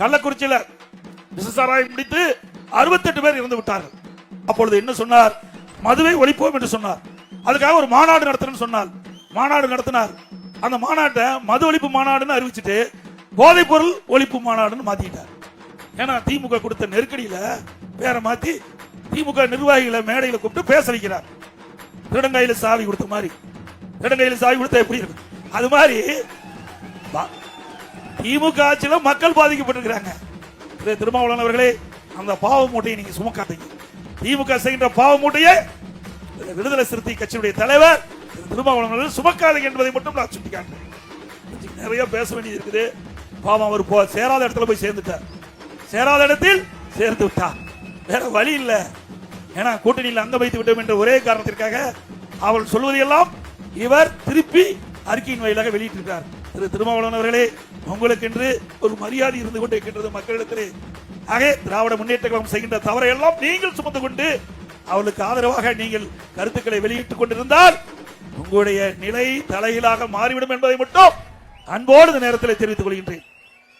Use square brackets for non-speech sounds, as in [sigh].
கள்ளக்குறிச்சியில விசசாராயம் பிடித்து அறுபத்தெட்டு பேர் இறந்து விட்டார்கள். அப்பொழுது என்ன சொன்னார்? மதுவை ஒழிப்போம் என்று சொன்னார். அதுக்காக ஒரு மாநாடு நடத்தணும்னு சொன்னார். மாநாடு நடத்தினார். அந்த மாநாட்டை மது ஒழிப்பு மாநாடுன்னு அறிவிச்சுட்டு போதைப் பொருள் ஒழிப்பு மாநாடுன்னு மாத்திட்டார். ஏன்னா திமுக கொடுத்த நெருக்கடியில பேரை மாத்தி திமுக நிர்வாகிகளை மேடையில கூப்பிட்டு பேச வைக்கிறார். திருடங்கையில சாவி கொடுத்த மாதிரி. திருடங்கையில சாவி கொடுத்தா எப்படி இருக்கும்? அது மாதிரி பா- [laughs] திமுக ஆட்சியில மக்கள் பாதிக்கப்பட்டிருக்கிறாங்க. திருமாவளவன் அவர்களே அந்த பாவ மூட்டையை நீங்க சுமக்காதீங்க. திமுக செய்கின்ற பாவ மூட்டையை விடுதலை சிறுத்தை கட்சியுடைய தலைவர் திருமாவளவன் அவர்கள் சுமக்காதீங்க என்பதை மட்டும் நான் சுட்டிக்காட்டுறேன். நிறைய பேச வேண்டியது இருக்குது. பாவம் அவர் போ சேராத இடத்துல போய் சேர்ந்துட்டார். சேராத இடத்தில் சேர்ந்து விட்டார். வேற வழி இல்ல. ஏன்னா கூட்டணியில் அங்க வைத்து விட்டோம் என்ற ஒரே காரணத்திற்காக அவள் சொல்வதையெல்லாம் இவர் திருப்பி அறிக்கையின் வாயிலாக வெளியிட்டிருக்கார் திரு திருமாவளவன் அவர்களே உங்களுக்கென்று ஒரு மரியாதை இருந்து கொண்டு இருக்கின்றது மக்களிடத்திலே. ஆக திராவிட முன்னேற்ற கழகம் செய்கின்ற தவறை எல்லாம் நீங்கள் சுமந்து கொண்டு அவளுக்கு ஆதரவாக நீங்கள் கருத்துக்களை வெளியிட்டுக் கொண்டிருந்தால் உங்களுடைய நிலை தலையிலாக மாறிவிடும் என்பதை மட்டும் அன்போடு இந்த நேரத்தில் தெரிவித்துக் கொள்கின்றேன்.